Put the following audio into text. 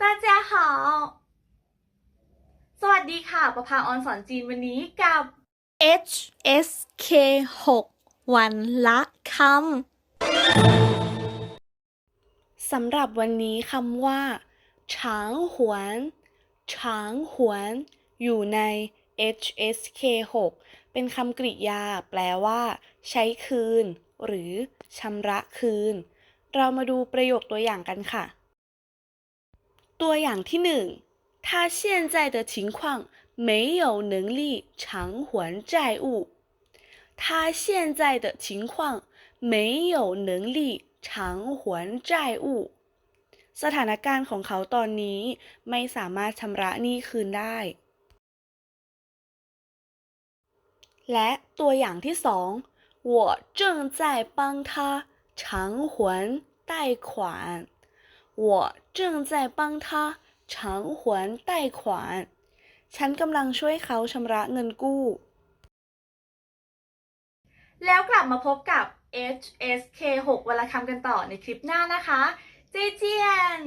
ตาเจ้าหาสวัสดีค่ะ ประภาออนสอนจีนวันนี้กับ HSK 6 วันละคำ สำหรับวันนี้คำว่าฉางหวนฉางหวนอยู่ใน HSK 6 เป็นคำกริยาแปลว่า ใช้คืน หรือชำระคืน เรามาดูประโยคตัวอย่างกันค่ะ ตัวอย่างที่หนึ่ง他现在的情况没有能力偿还债务。他现在的情况没有能力偿还债务。สถานการณ์ของเขาตอนนี้ไม่สามารถชำระหนี้คืนได้ และตัวอย่างที่สอง我正在帮他偿还贷款。 我正在帮他偿还贷款 ฉันกำลังช่วยเขาชำระเงินกู้ แล้วกลับมาพบกับ HSK 6วันละคำกันต่อในคลิปหน้านะคะ เจเจียน